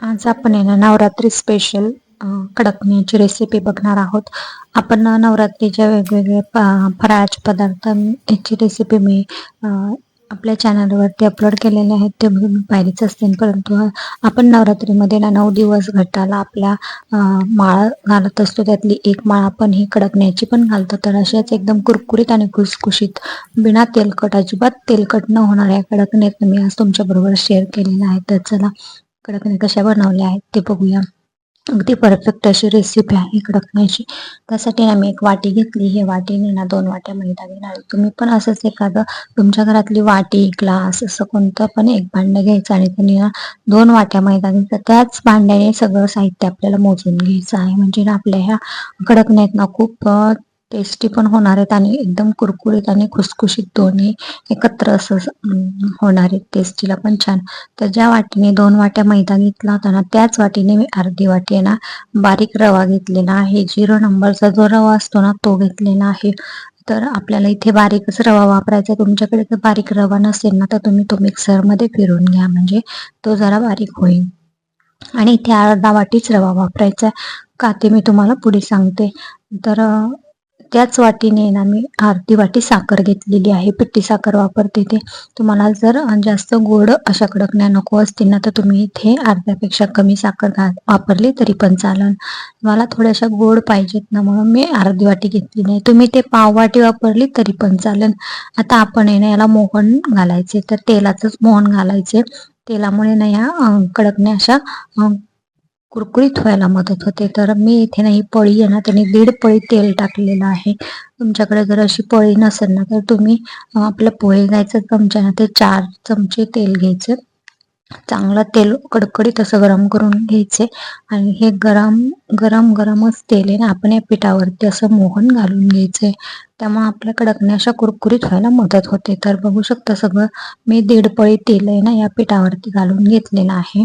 आज आपण आहे ना नवरात्री स्पेशल कडकण्याची रेसिपी बघणार आहोत. आपण नवरात्रीच्या वेगवेगळ्या फराळाचे पदार्थ याची रेसिपी मी आपल्या चॅनलवरती अपलोड केलेले आहेत ते तुम्ही पाहिलेच असतील. परंतु आपण नवरात्रीमध्ये ना नऊ दिवस घटाला आपल्या माळ घालत असतो. त्यातली एक माळ आपण ही कडकण्याची पण घालतो. तर अशाच एकदम कुरकुरीत आणि खुसखुशीत बिना तेलकट अजिबात तेलकट न होणाऱ्या कडकण्यात मी आज तुमच्याबरोबर शेअर केलेला आहे. तर चला कडकण्या कशा बनवल्या आहेत ते बघूया. अगदी परफेक्ट अशी रेसिपी आहे कडकण्याची त्यासाठी ना मी एक वाटी घेतली. हे वाटीने ना दोन वाट्या मैदा घेणार तुम्ही पण असंच एखादं तुमच्या घरातली वाटी ग्लास असं कोणतं पण एक भांडं घ्यायचं आणि त्यांनी ना दोन वाट्या मैदा घ्यायचा त्याच भांड्याने सगळं साहित्य आपल्याला मोजून घ्यायचं आहे. म्हणजे ना आपल्या ह्या कडकण्यात ना खूप टेस्टी पण होणार आहेत आणि एकदम कुरकुरीत आणि खुसखुशीत दोन्ही एकत्र असं होणार आहेत. टेस्टीला पण छान. तर ज्या वाटीने दोन वाट्या मैदा घेतला होता ना त्याच वाटीने मी अर्धी वाटी ना बारीक रवा घेतलेला आहे. झिरो नंबरचा जो रवा असतो ना तो घेतलेला आहे. तर आपल्याला इथे बारीकच रवा वापरायचा आहे. तुमच्याकडे जर बारीक रवा नसेल ना तर तुम्ही तो मिक्सरमध्ये फिरून घ्या. म्हणजे तो जरा बारीक होईल. आणि इथे अर्धा वाटीच रवा वापरायचा आहे. का ते मी तुम्हाला पुढे सांगते. तर त्याच वाटीने ना मी अर्धी वाटी साखर घेतलेली आहे. पिट्टी साखर वापरते ते. तुम्हाला जर जास्त गोड अशा कडकण्या नको असतील ना तर तुम्ही इथे अर्ध्यापेक्षा कमी साखर घा वापरली तरी पण चालेल मला थोड्याशा गोड पाहिजेत ना म्हणून मी अर्धी वाटी घेतली नाही तुम्ही ते पाव वाटी वापरली तरी पण चालेल आता आपण आहे ना याला मोहन घालायचे. तर तेलाचंच मोहन घालायचे. तेलामुळे ना या कडकण्या अशा कुरकुरीत व्हायला मदत होते. तर मी इथे ना ही पळी आहे ना त्याने दीड पळी तेल टाकलेलं आहे. तुमच्याकडे जर अशी पळी नसेल ना तर तुम्ही आपलं पोहे घ्यायचं चमच्या ना ते चार चमचे तेल घ्यायचे. चांगलं तेल कडकडीत असं गरम करून घ्यायचे. आणि हे गरम गरम गरमच तेल आहे ना आपण या पिठावरती असं मोहन घालून घ्यायचंय त्यामुळे आपल्या कडकण्या अशा कुरकुरीत व्हायला मदत होते. तर बघू शकता सगळं मी दीड पळी तेल आहे ना या पिठावरती घालून घेतलेलं आहे.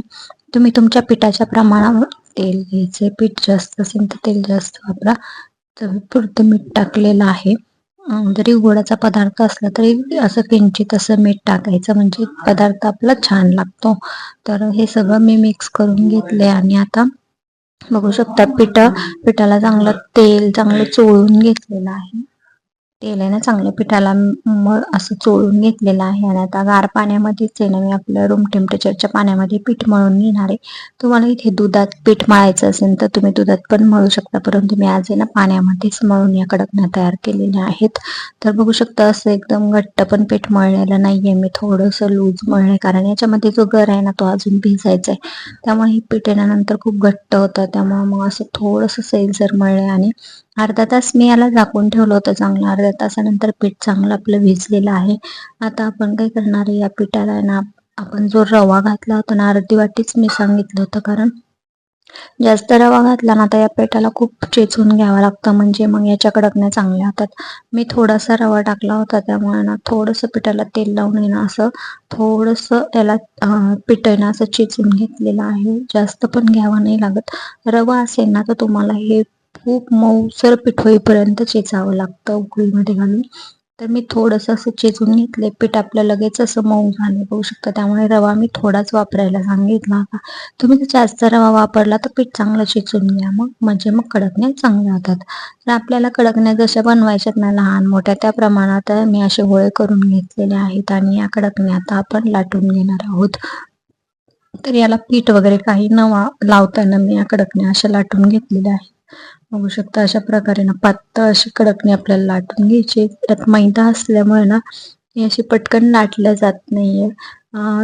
तुम्ही तुमच्या पिठाच्या प्रमाणावर तेल घ्यायचे. पीठ जास्त असेल तर तेल जास्त वापरा. पुरतं मीठ टाकलेलं आहे. जरी गोडाचा पदार्थ असला तरी असं किंचित असं मीठ टाकायचं. म्हणजे पदार्थ आपला छान लागतो. तर हे सगळं मी मिक्स करून घेतले आणि आता बघू शकता पिठ पिठाला चांगलं तेल चांगलं चोळून घेतलेलं आहे. तेल आहे ना चांगल्या पिठाला असं चोळून घेतलेलं आहे आणि आता गार पाण्यामध्येच आहे ना मी आपल्या रूम टेम्परेचरच्या पाण्यामध्ये पीठ मळून घेणार आहे. तुम्हाला इथे दुधात पीठ मळायचं असेल तर तुम्ही दुधात पण मळू शकता परंतु मी आज आहे ना पाण्यामध्येच मळून या कडकण्या तयार केलेल्या आहेत. तर बघू शकता असं एकदम घट्ट पण पीठ मळलेलं नाहीये मी थोडंसं लूज मळलंय कारण याच्यामध्ये जो गर आहे ना तो अजून भिजायचा आहे. त्यामुळे हे पीठ येण्यानंतर खूप घट्ट होतं त्यामुळे मग असं थोडंसं सैलसर मळलंय आणि अर्धा तास मी याला झाकून ठेवलं होतं चांगलं. अर्ध्या तासानंतर पीठ चांगलं आपलं भिजलेलं आहे. आता आपण काय करणार आहे? या पिठाला आहे ना आपण जो रवा घातला होता ना अर्धी वाटीच मी सांगितलं होतं. कारण जास्त रवा घातला ना तर या पिठाला खूप चेचून घ्यावा लागतं. म्हणजे मग याच्या कडकण्या चांगल्या होतात. मी थोडासा रवा टाकला होता त्यामुळे ना थोडंसं पिठाला तेल लावून येणं ना असं थोडंसं त्याला अं, आहे ना असं चेचून घेतलेलं आहे. जास्त पण घ्यावं नाही लागत. रवा असेल ना तर तुम्हाला हे खूप मऊसर पीठ होईपर्यंत चेचावं लागतं उकळीमध्ये घालून. तर मी थोडंसं असं चेचून घेतले पीठ आपलं लगेच असं मऊ झालं बघू शकता. त्यामुळे रवा मी थोडाच वापरायला सांगितला होता. तुम्ही जर जास्त रवा वापरला तर पीठ चांगलं चेचून घ्या. मग म्हणजे मग कडकण्या चांगल्या होतात. तर आपल्याला कडकण्या जशा बनवायच्यात ना लहान मोठ्या त्या प्रमाणात मी असे गोळे करून घेतलेले आहेत आणि या कडकण्या आता आपण लाटून घेणार आहोत. तर याला पीठ वगैरे काही न लावताना मी या कडकण्या अशा लाटून घेतलेल्या आहेत. बघू शकता अशा प्रकारे ना पातळ अशी कडकणी आपल्याला लाटून घ्यायची. त्यात मैदा असल्यामुळे ना हे अशी पटकन लाटल्या जात नाहीये.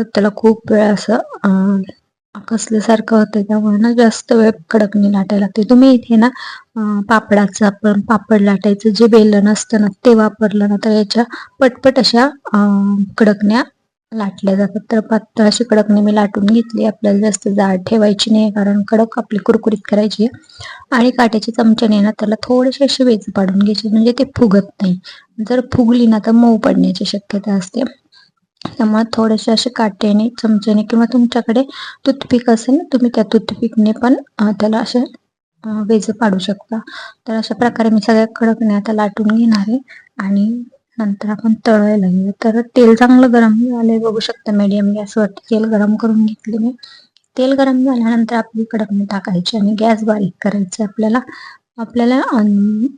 त्याला खूप वेळ असं कसल्यासारखं होतं त्यामुळे ना जास्त वेळ कडकणी लाटायला लागते. तुम्ही इथे ना पापडाचं आपण पापड लाटायचं जे बेलन असतं ना ते वापरलं ना तर याच्या पटपट अशा कडकण्या लाटल्या जातात. तर पातळ अशी कडकणी मी लाटून घेतली. आपल्याला जास्त जाड ठेवायची नाही कारण कडक आपली कुरकुरीत करायची. आहे. आणि काट्याच्या चमच्याने ना त्याला थोडेसे असे वेच पाडून घ्यायचे म्हणजे ते फुगत नाही. जर फुगली ना तर मऊ पडण्याची शक्यता असते. त्यामुळे थोडेसे असे काट्याने चमच्याने किंवा तुमच्याकडे टूथपिक असेल तुम्ही त्या टूथपिकने पण त्याला असे वेज पाडू शकता. तर अशा प्रकारे मी सगळ्या कडकने आता लाटून घेणार आहे. आणि नंतर आपण तळायला घेऊ तर तेल चांगलं गरम झालंय बघू शकता मीडियम गॅसवरती तेल गरम करून घेतले मी तेल गरम झाल्यानंतर आपली कडकणी टाकायची आणि गॅस बारीक करायची. आपल्याला आपल्याला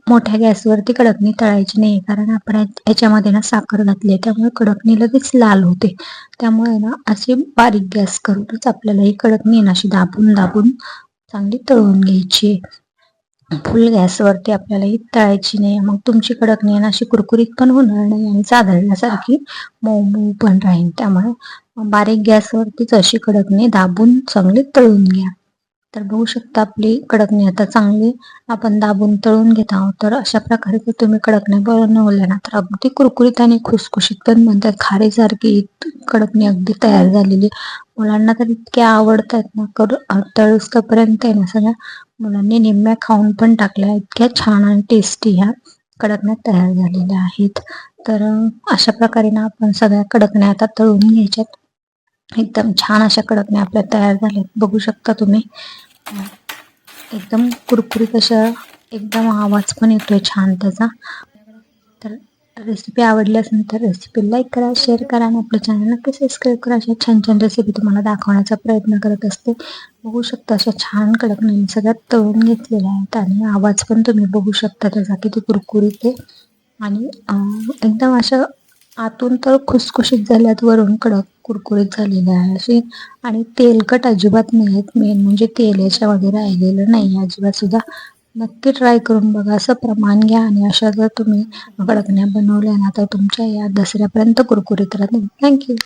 मोठ्या गॅसवरती कडकणी तळायची नाही. कारण आपण याच्यामध्ये ना साखर घातली आहे. त्यामुळे कडकणी लगेच लाल होते. त्यामुळे ना अशी बारीक गॅस करूनच आपल्याला ही कडकणी ना अशी दाबून दाबून चांगली तळून घ्यायची फुल गॅसवरती आपल्याला ही तळायची नाही. मग तुमची कडकणी आहे अशी कुरकुरीत पण होणार नाही आणि साधारण्यासारखी मऊ मऊ पण राहील त्यामुळे बारीक गॅसवरतीच अशी कडकणी दाबून चांगली तळून घ्या. तर बघू शकता आपली कडकणी आता चांगली. आपण दाबून तळून घेत आहोत. तर अशा प्रकारे जर तुम्ही कडकणी बनवल्या ना तर अगदी कुरकुरीत आणि खुसखुशीत पण म्हणतात खारीसारखी कडकणी अगदी तयार झालेली. मुलांना तर इतक्या आवडतात ना कर तळसपर्यंत आहे ना सगळ्या मुलांनी निम्म्या खाऊन पण टाकल्या. इतक्या छान आणि टेस्टी ह्या कडकण्या तयार झालेल्या आहेत. तर अशा प्रकारे ना आपण सगळ्या कडकण्या आता तळून घ्यायच्यात. एकदम छान अशा कडकण्या आपल्या तयार झाल्यात. बघू शकता तुम्ही. एकदम कुरकुरीत अशा एकदम आवाज पण येतोय छान त्याचा. तर रेसिपी आवडली असेल तर रेसिपी लाईक करा शेअर करा आणि आपल्या चॅनल नक्की सबस्क्राईब करा. अशा छान छान रेसिपी तुम्हाला दाखवण्याचा प्रयत्न करत असते. बघू शकता अशा छान कडकण्या सगळ्यात तळून घेतलेल्या आहेत आणि आवाज पण तुम्ही बघू शकता त्याचा किती कुरकुरीत आहे. आणि एकदम अशा आतून तर खुसखुशीत झाल्यात वरून कडक कुरकुरीत झालेलं आहे अशी. आणि तेलकट अजिबात नाही आहेत मेन म्हणजे तेल याच्यामध्ये राहिलेलं नाही अजिबात सुद्धा. नक्की ट्राय करून बघा असं प्रमाण घ्या आणि अशा जर तुम्ही कडकण्या बनवल्या ना तर तुमच्या या दसऱ्यापर्यंत कुरकुरीत राहतील. थँक्यू